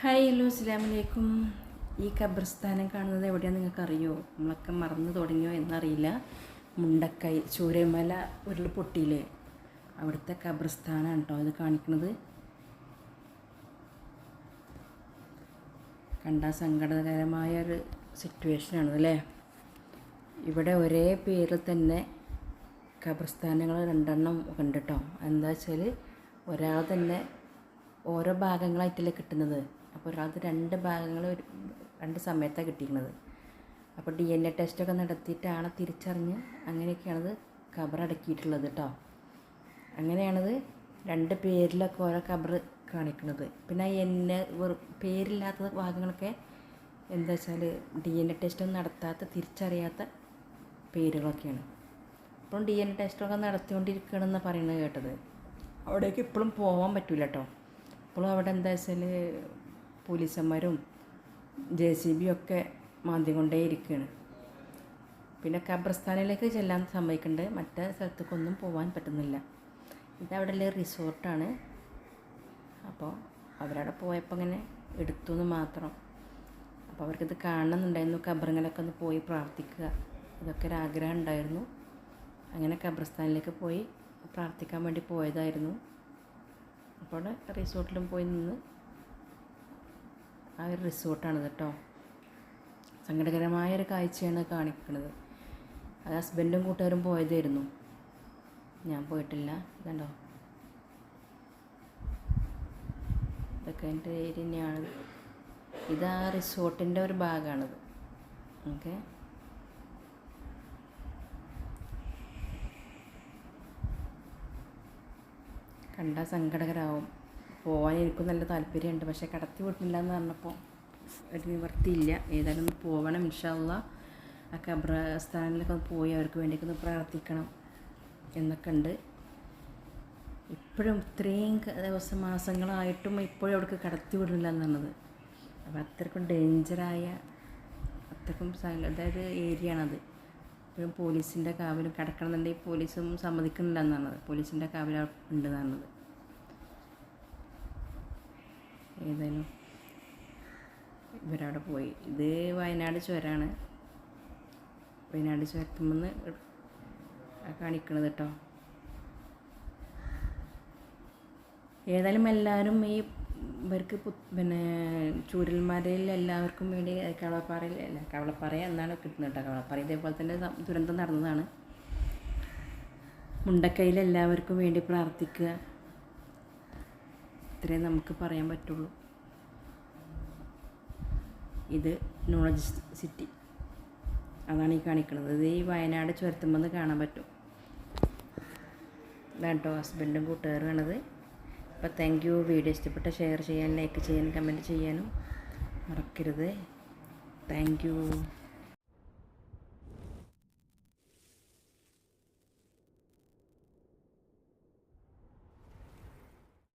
Hi hello അസ്സാമലൈക്കും ഈ ഖബർസ്ഥാനം കാണുന്നത് എവിടെയാണെന്ന് നിങ്ങൾക്കറിയോ? നമ്മളൊക്കെ മറന്നു തുടങ്ങിയോ എന്നറിയില്ല. മുണ്ടക്കൈ ചൂരമല ഉരുൾപൊട്ടിയില്ലേ അവിടുത്തെ ഖബർസ്ഥാനാണ് കേട്ടോ ഇത് കാണിക്കുന്നത്. കണ്ട സങ്കടകരമായ ഒരു സിറ്റുവേഷനാണ് അല്ലേ ഇവിടെ ഒരേ പേരിൽ തന്നെ ഖബർസ്ഥാനങ്ങൾ രണ്ടെണ്ണം ഉണ്ട് കേട്ടോ എന്താ വെച്ചാൽ ഒരാൾ തന്നെ ഓരോ ഭാഗങ്ങളായിട്ടല്ലേ കിട്ടുന്നത്. അപ്പോൾ ഒരാൾക്ക് രണ്ട് ഭാഗങ്ങൾ രണ്ട് സമയത്താണ് കിട്ടിയിരിക്കുന്നത്. അപ്പോൾ ഡി എൻ എ ടെസ്റ്റൊക്കെ നടത്തിയിട്ടാണ് തിരിച്ചറിഞ്ഞ് അങ്ങനെയൊക്കെയാണത് കബറടക്കിയിട്ടുള്ളത് കേട്ടോ. അങ്ങനെയാണത് രണ്ട് പേരിലൊക്കെ ഓരോ കബർ കാണിക്കുന്നത്. പിന്നെ എന്നെ പേരില്ലാത്ത ഭാഗങ്ങളൊക്കെ എന്താ വെച്ചാൽ ഡി എൻ എ ടെസ്റ്റൊന്നും നടത്താത്ത തിരിച്ചറിയാത്ത പേരുകളൊക്കെയാണ്. ഇപ്പം ഡി എൻ എ ടെസ്റ്റൊക്കെ നടത്തിക്കൊണ്ടിരിക്കണമെന്ന് പറയുന്നത് കേട്ടത്. അവിടേക്ക് ഇപ്പോഴും പോകാൻ പറ്റില്ല കേട്ടോ. ഇപ്പോഴും അവിടെ എന്താ വെച്ചാൽ പോലീസന്മാരും ജെ സി ബി ഒക്കെ മാന്തി കൊണ്ടേ ഇരിക്കുകയാണ് പിന്നെ ഖബർസ്ഥാനിലേക്ക് ചെല്ലാൻ സമ്മതിക്കുന്നുണ്ട് മറ്റേ സ്ഥലത്തേക്കൊന്നും പോകാൻ പറ്റുന്നില്ല. ഇതവിടെ ഉള്ള റിസോർട്ടാണ്. അപ്പോൾ അവരവിടെ പോയപ്പോൾ ഇങ്ങനെ എടുത്തു എന്ന് മാത്രം. അപ്പോൾ അവർക്കിത് കാണണമെന്നുണ്ടായിരുന്നു. ഖബറങ്ങളൊക്കെ ഒന്ന് പോയി പ്രാർത്ഥിക്കുക. ഇതൊക്കെ ഒരു ആഗ്രഹം ഉണ്ടായിരുന്നു. അങ്ങനെ ഖബർസ്ഥാനിലേക്ക് പോയി പ്രാർത്ഥിക്കാൻ വേണ്ടി പോയതായിരുന്നു. അപ്പോൾ റിസോർട്ടിലും പോയി നിന്ന് ആ ഒരു റിസോർട്ടാണ് കേട്ടോ. സങ്കടകരമായ ഒരു കാഴ്ചയാണ് കാണിക്കുന്നത്. അത് ഹസ്ബൻഡും കൂട്ടുകാരും പോയതായിരുന്നു. ഞാൻ പോയിട്ടില്ല. കണ്ടോ ഇതൊക്കെ എന്റെ ഏരിയ തന്നെയാണ് ഇത് ആ റിസോർട്ടിന്റെ ഒരു ഭാഗമാണിത്. ഓക്കെ. കണ്ടാൽ സങ്കടകരാവും. പോകാൻ എനിക്കും നല്ല താല്പര്യമുണ്ട്. പക്ഷേ കടത്തി വിട്ടില്ല എന്ന് പറഞ്ഞപ്പോൾ ഒരു നിവർത്തിയില്ല ഏതായാലും ഒന്ന് പോകണം ഇൻഷാല്ല ആ ഖബറസ്ഥാനിലൊക്കെ ഒന്ന് പോയി അവർക്ക് വേണ്ടിയൊക്കെ ഒന്ന് പ്രാർത്ഥിക്കണം എന്നൊക്കെ ഉണ്ട്. ഇപ്പോഴും ഇത്രയും ദിവസം മാസങ്ങളായിട്ടും ഇപ്പോഴും അവർക്ക് കടത്തി വിടില്ല എന്നുള്ളത്. അപ്പോൾ അത്രക്കും ഡേഞ്ചറായ അത്രക്കും അതായത് ഏരിയ ആണത് ഇപ്പോഴും പോലീസിന്റെ കാവലും കിടക്കണമെന്നുണ്ടെങ്കിൽ പോലീസും സമ്മതിക്കുന്നില്ല എന്നാണത് പോലീസിന്റെ കാവൽ എന്നാണത് ഏതായാലും ഇവരവിടെ പോയി. ഇത് വയനാട് ചുരമാണ്. വയനാട് ചുരത്തുമെന്ന് കാണിക്കണത് കേട്ടോ ഏതായാലും എല്ലാവരും ഈ ഇവർക്ക് പിന്നെ ചൂരന്മാരിൽ എല്ലാവർക്കും വേണ്ടി കവളപ്പാറയിൽ അല്ല കവളപ്പാറ എന്നാണ് കിട്ടുന്നത് കേട്ടോ കവളപ്പാറ ഇതേപോലെ തന്നെ ദുരന്തം നടന്നതാണ്. മുണ്ടക്കൈയിൽ എല്ലാവർക്കും വേണ്ടി പ്രാർത്ഥിക്കുക. ഇത്രയും നമുക്ക് പറയാൻ പറ്റുള്ളൂ. ഇത് നോളജ് സിറ്റി അതാണ് ഈ കാണിക്കുന്നത്. ഇത് ഈ വയനാട് ചുരത്തുമ്പോൾ കാണാൻ പറ്റും. ഇതാണ് കേട്ടോ ഹസ്ബൻഡും കൂട്ടുകാരുമാണത് അപ്പോൾ താങ്ക് യു വീഡിയോ ഇഷ്ടപ്പെട്ട ഷെയർ ചെയ്യാൻ ലൈക്ക് ചെയ്യാൻ കമന്റ് ചെയ്യാനും മറക്കരുത്. Thank you